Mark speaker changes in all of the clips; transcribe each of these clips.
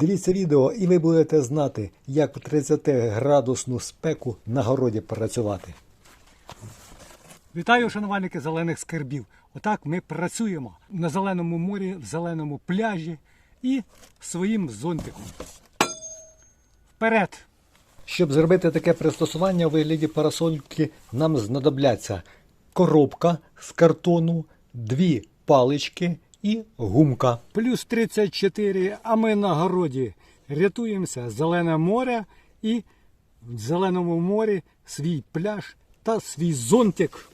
Speaker 1: Дивіться відео, і ви будете знати, як в 30 градусну спеку на городі працювати.
Speaker 2: Вітаю, шанувальники зелених скарбів. Отак ми працюємо на зеленому морі, в зеленому пляжі і своїм зонтиком. Вперед!
Speaker 1: Щоб зробити таке пристосування у вигляді парасольки, нам знадобляться коробка з картону, дві палички і гумка.
Speaker 2: Плюс 34, а ми на городі рятуємося. Зелене море і в зеленому морі свій пляж та свій зонтик.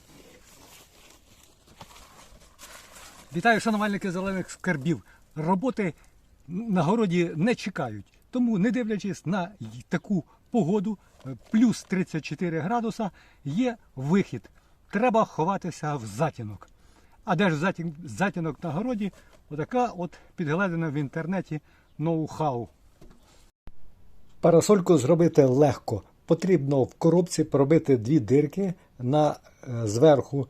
Speaker 2: Вітаю, шанувальники зелених скарбів. Роботи на городі не чекають. Тому, не дивлячись на таку погоду, е, плюс 34 градуса, є вихід. Треба ховатися в затінок. А де ж затінок на городі? Отака от підгледана в інтернеті ноу-хау.
Speaker 1: Парасольку зробити легко. Потрібно в коробці пробити дві дирки на е, зверху,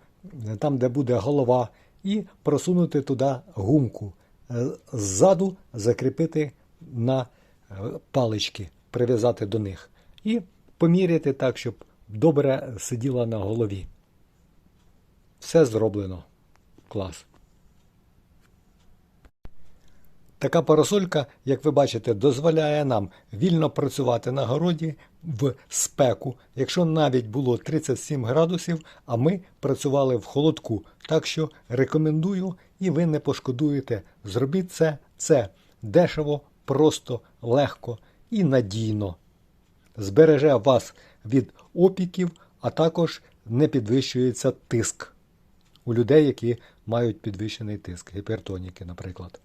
Speaker 1: е, там де буде голова, і просунути туди гумку. Е, Ззаду закріпити на палички, прив'язати до них. І поміряти так, щоб добре сиділа на голові. Все зроблено. Клас. Така парасолька, як ви бачите, дозволяє нам вільно працювати на городі в спеку, якщо навіть було 37 градусів, а ми працювали в холодку. Так що рекомендую і ви не пошкодуєте. Зробіть це, це дешево, просто, легко і надійно. Збереже вас від опіків, а також не підвищується тиск у людей, які мають підвищений тиск, гіпертоніки, наприклад.